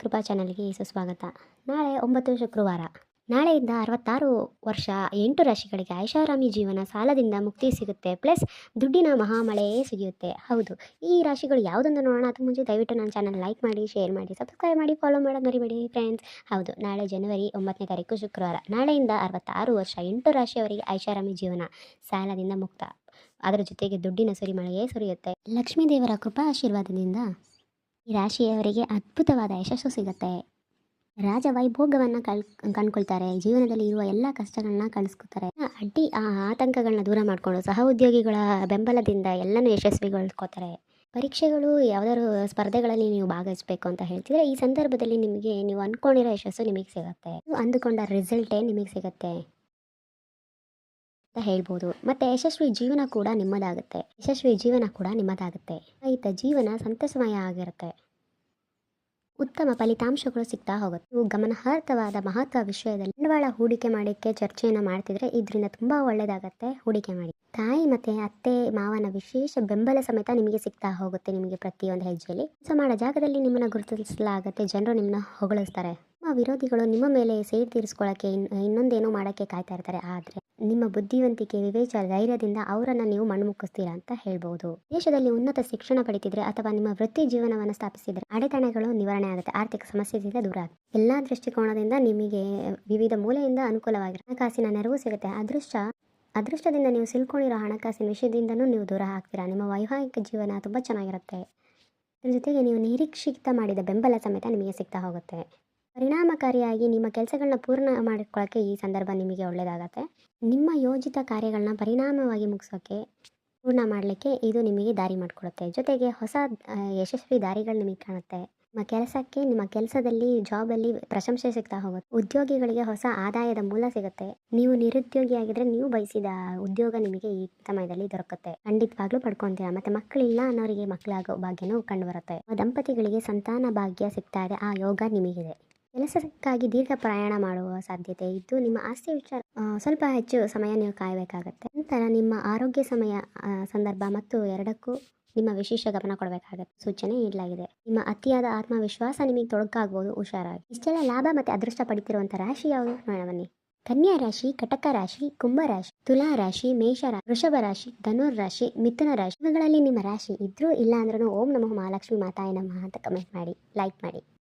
ಕೃಪಾ ಚಾನಲ್ಗೆ ಸುಸ್ವಾಗತ. ನಾಳೆ ಒಂಬತ್ತು ಶುಕ್ರವಾರ. ನಾಳೆಯಿಂದ ಅರವತ್ತಾರು ವರ್ಷ ಎಂಟು ರಾಶಿಗಳಿಗೆ ಐಷಾರಾಮಿ ಜೀವನ ಸಾಲದಿಂದ ಮುಕ್ತಿ ಸಿಗುತ್ತೆ. ಪ್ಲಸ್ ದುಡ್ಡಿನ ಮಹಾಮಳೆಯೇ ಸಿಗುತ್ತೆ ಹೌದು, ಈ ರಾಶಿಗಳು ಯಾವುದೊಂದು ನೋಡೋಣ. ಅದಕ್ಕೆ ಮುಂಚೆ ದಯವಿಟ್ಟು ನನ್ನ ಚಾನಲ್ ಲೈಕ್ ಮಾಡಿ, ಶೇರ್ ಮಾಡಿ, ಸಬ್ಸ್ಕ್ರೈಬ್ ಮಾಡಿ, ಫಾಲೋ ಮಾಡೋದು ಮರಿಬೇಡಿ ಫ್ರೆಂಡ್ಸ್. ಹೌದು, ನಾಳೆ ಜನವರಿ ಒಂಬತ್ತನೇ ತಾರೀಕು ಶುಕ್ರವಾರ. ನಾಳೆಯಿಂದ ಅರವತ್ತಾರು ವರ್ಷ ಎಂಟು ರಾಶಿಯವರಿಗೆ ಐಷಾರಾಮಿ ಜೀವನ ಸಾಲದಿಂದ ಮುಕ್ತ. ಅದರ ಜೊತೆಗೆ ದುಡ್ಡಿನ ಸುರಿಮಳೆಯೇ ಸುರಿಯುತ್ತೆ. ಲಕ್ಷ್ಮೀ ದೇವರ ಕೃಪಾ ಆಶೀರ್ವಾದದಿಂದ ಈ ರಾಶಿಯವರಿಗೆ ಅದ್ಭುತವಾದ ಯಶಸ್ಸು ಸಿಗುತ್ತೆ. ರಾಜ ವೈಭೋಗವನ್ನು ಕಳ್, ಕಂಡ್ಕೊಳ್ತಾರೆ. ಜೀವನದಲ್ಲಿ ಇರುವ ಎಲ್ಲ ಕಷ್ಟಗಳನ್ನ ಕಳಿಸ್ಕೊತಾರೆ. ಅಡ್ಡಿ, ಆ ಆತಂಕಗಳನ್ನ ದೂರ ಮಾಡಿಕೊಂಡು ಸಹ ಉದ್ಯೋಗಿಗಳ ಬೆಂಬಲದಿಂದ ಎಲ್ಲನೂ ಯಶಸ್ವಿಗೊಳ್ಕೋತಾರೆ. ಪರೀಕ್ಷೆಗಳು ಯಾವ್ದಾದ್ರು ಸ್ಪರ್ಧೆಗಳಲ್ಲಿ ನೀವು ಭಾಗವಹಿಸಬೇಕು ಅಂತ ಹೇಳ್ತಿದ್ರೆ ಈ ಸಂದರ್ಭದಲ್ಲಿ ನಿಮಗೆ ನೀವು ಅಂದ್ಕೊಂಡಿರೋ ಯಶಸ್ಸು ನಿಮಗೆ ಸಿಗುತ್ತೆ. ಅಂದುಕೊಂಡ ರಿಸಲ್ಟೇ ನಿಮಗೆ ಸಿಗುತ್ತೆ. ಅಂತ ಹೇಳ್ಬೋದು. ಮತ್ತೆ ಯಶಸ್ವಿ ಜೀವನ ಕೂಡ ನಿಮ್ಮದಾಗುತ್ತೆ. ಯಶಸ್ವಿ ಜೀವನ ಕೂಡ ನಿಮ್ಮದಾಗುತ್ತೆ. ರೈತ ಜೀವನ ಸಂತಸಮಯ ಆಗಿರುತ್ತೆ. ಉತ್ತಮ ಫಲಿತಾಂಶಗಳು ಸಿಗ್ತಾ ಹೋಗುತ್ತೆ. ನೀವು ಗಮನಾರ್ಹವಾದ ಮಹತ್ವ ವಿಷಯದಲ್ಲಿ ಬಂಡವಾಳ ಹೂಡಿಕೆ ಮಾಡೋಕ್ಕೆ ಚರ್ಚೆಯನ್ನು ಮಾಡ್ತಿದ್ರೆ ಇದರಿಂದ ತುಂಬಾ ಒಳ್ಳೆಯದಾಗತ್ತೆ ಹೂಡಿಕೆ ಮಾಡಿ. ತಾಯಿ ಮತ್ತೆ ಅತ್ತೆ ಮಾವನ ವಿಶೇಷ ಬೆಂಬಲ ಸಮೇತ ನಿಮಗೆ ಸಿಗ್ತಾ ಹೋಗುತ್ತೆ ನಿಮಗೆ ಪ್ರತಿಯೊಂದು ಹೆಜ್ಜೆಯಲ್ಲಿ. ಕೆಲಸ ಮಾಡೋ ಜಾಗದಲ್ಲಿ ನಿಮ್ಮನ್ನ ಗುರುತಿಸಲಾಗುತ್ತೆ. ಜನರು ನಿಮ್ಮನ್ನ ಹೊಗಳಿಸ್ತಾರೆ. ನಿಮ್ಮ ವಿರೋಧಿಗಳು ನಿಮ್ಮ ಮೇಲೆ ಸೇಡ್ ತೀರಿಸ್ಕೊಳ್ಳೋಕ್ಕೆ ಇನ್, ಇನ್ನೊಂದೇನೋ ಮಾಡೋಕ್ಕೆ ಕಾಯ್ತಾ ಇರ್ತಾರೆ. ಆದರೆ ನಿಮ್ಮ ಬುದ್ಧಿವಂತಿಕೆ, ವಿವೇಚ, ಧೈರ್ಯದಿಂದ ಅವರನ್ನು ನೀವು ಮಣ್ಣುಮುಕ್ಕಿಸ್ತೀರಾ ಅಂತ ಹೇಳ್ಬೋದು. ದೇಶದಲ್ಲಿ ಉನ್ನತ ಶಿಕ್ಷಣ ಪಡಿತಿದ್ರೆ ಅಥವಾ ನಿಮ್ಮ ವೃತ್ತಿ ಜೀವನವನ್ನು ಸ್ಥಾಪಿಸಿದ್ರೆ ಅಡೆತಡೆಗಳು ನಿವಾರಣೆ ಆಗುತ್ತೆ. ಆರ್ಥಿಕ ಸಮಸ್ಯೆಯಿಂದ ದೂರ ಆಗುತ್ತೆ. ಎಲ್ಲ ದೃಷ್ಟಿಕೋನದಿಂದ ನಿಮಗೆ ವಿವಿಧ ಮೂಲೆಯಿಂದ ಅನುಕೂಲವಾಗಿರುತ್ತೆ ಹಣಕಾಸಿನ ನೆರವು ಸಿಗುತ್ತೆ. ಅದೃಷ್ಟ, ಅದೃಷ್ಟದಿಂದ ನೀವು ಸಿಲ್ಕೊಂಡಿರೋ ಹಣಕಾಸಿನ ವಿಷಯದಿಂದನೂ ನೀವು ದೂರ ಹಾಕ್ತೀರಾ ನಿಮ್ಮ ವೈವಾಹಿಕ ಜೀವನ ತುಂಬ ಚೆನ್ನಾಗಿರುತ್ತೆ. ಅದ್ರ ಜೊತೆಗೆ ನೀವು ನಿರೀಕ್ಷಿತ ಮಾಡಿದ ಬೆಂಬಲ ಸಮೇತ ನಿಮಗೆ ಸಿಗ್ತಾ ಹೋಗುತ್ತೆ. ಪರಿಣಾಮಕಾರಿಯಾಗಿ ನಿಮ್ಮ ಕೆಲಸಗಳನ್ನ ಪೂರ್ಣ ಮಾಡಿಕೊಳ್ಳೋಕ್ಕೆ ಈ ಸಂದರ್ಭ ನಿಮಗೆ ಒಳ್ಳೆಯದಾಗತ್ತೆ. ನಿಮ್ಮ ಯೋಜಿತ ಕಾರ್ಯಗಳನ್ನ ಪರಿಣಾಮವಾಗಿ ಮುಗಿಸೋಕ್ಕೆ ಪೂರ್ಣ ಮಾಡಲಿಕ್ಕೆ ಇದು ನಿಮಗೆ ದಾರಿ ಮಾಡಿಕೊಡುತ್ತೆ. ಜೊತೆಗೆ ಹೊಸ ಯಶಸ್ವಿ ದಾರಿಗಳು ನಿಮಗೆ ಕಾಣುತ್ತೆ. ನಿಮ್ಮ ಕೆಲಸಕ್ಕೆ, ನಿಮ್ಮ ಕೆಲಸದಲ್ಲಿ, ಜಾಬಲ್ಲಿ ಪ್ರಶಂಸೆ ಸಿಗ್ತಾ ಹೋಗುತ್ತೆ. ಉದ್ಯೋಗಿಗಳಿಗೆ ಹೊಸ ಆದಾಯದ ಮೂಲ ಸಿಗುತ್ತೆ. ನೀವು ನಿರುದ್ಯೋಗಿಯಾಗಿದ್ರೆ ನೀವು ಬಯಸಿದ ಉದ್ಯೋಗ ನಿಮಗೆ ಈ ಸಮಯದಲ್ಲಿ ದೊರಕುತ್ತೆ. ಖಂಡಿತವಾಗ್ಲೂ ಪಡ್ಕೊಂತೀರಾ. ಮತ್ತೆ ಮಕ್ಕಳಿಲ್ಲ ಅನ್ನೋರಿಗೆ ಮಕ್ಕಳಾಗೋ ಭಾಗ್ಯನೂ ಕಂಡು ಬರುತ್ತೆ ದಂಪತಿಗಳಿಗೆ ಸಂತಾನ ಭಾಗ್ಯ ಸಿಗ್ತಾ ಇದೆ. ಆ ಯೋಗ ನಿಮಗಿದೆ. ಕೆಲಸಕ್ಕಾಗಿ ದೀರ್ಘ ಪ್ರಯಾಣ ಮಾಡುವ ಸಾಧ್ಯತೆ ಇದ್ದು, ನಿಮ್ಮ ಆಸ್ತಿ ವಿಚಾರ ಸ್ವಲ್ಪ ಹೆಚ್ಚು ಸಮಯ ನೀವು ಕಾಯಬೇಕಾಗತ್ತೆ. ನಂತರ ನಿಮ್ಮ ಆರೋಗ್ಯ ಸಮಯ ಸಂದರ್ಭ ಮತ್ತು ಎರಡಕ್ಕೂ ನಿಮ್ಮ ವಿಶೇಷ ಗಮನ ಕೊಡಬೇಕಾಗತ್ತೆ. ಸೂಚನೆ ನೀಡಲಾಗಿದೆ. ನಿಮ್ಮ ಅತಿಯಾದ ಆತ್ಮವಿಶ್ವಾಸ ನಿಮಗೆ ತೊಡಕಾಗ್ಬೋದು ಹುಷಾರಾಗಿ. ಇಷ್ಟೆಲ್ಲ ಲಾಭ ಮತ್ತು ಅದೃಷ್ಟ ಪಡಿತಿರುವಂಥ ರಾಶಿ ಯಾವುದು? ನೋಡೋಣ, ಬನ್ನಿ. ಕನ್ಯಾ ರಾಶಿ, ಕಟಕ ರಾಶಿ, ಕುಂಭ ರಾಶಿ, ತುಲಾ ರಾಶಿ, ಮೇಷ ರಾಶಿ, ವೃಷಭ ರಾಶಿ, ಧನುರ್ ರಾಶಿ, ಮಿಥುನ ರಾಶಿ. ಇವುಗಳಲ್ಲಿ ನಿಮ್ಮ ರಾಶಿ ಇದ್ರೂ ಇಲ್ಲ ಅಂದ್ರೂ ಓಂ ನಮಃ ಮಹಾಲಕ್ಷ್ಮಿ ಮಾತಾಯ ನಮಃ ಅಂತ ಕಮೆಂಟ್ ಮಾಡಿ ಲೈಕ್ ಮಾಡಿ.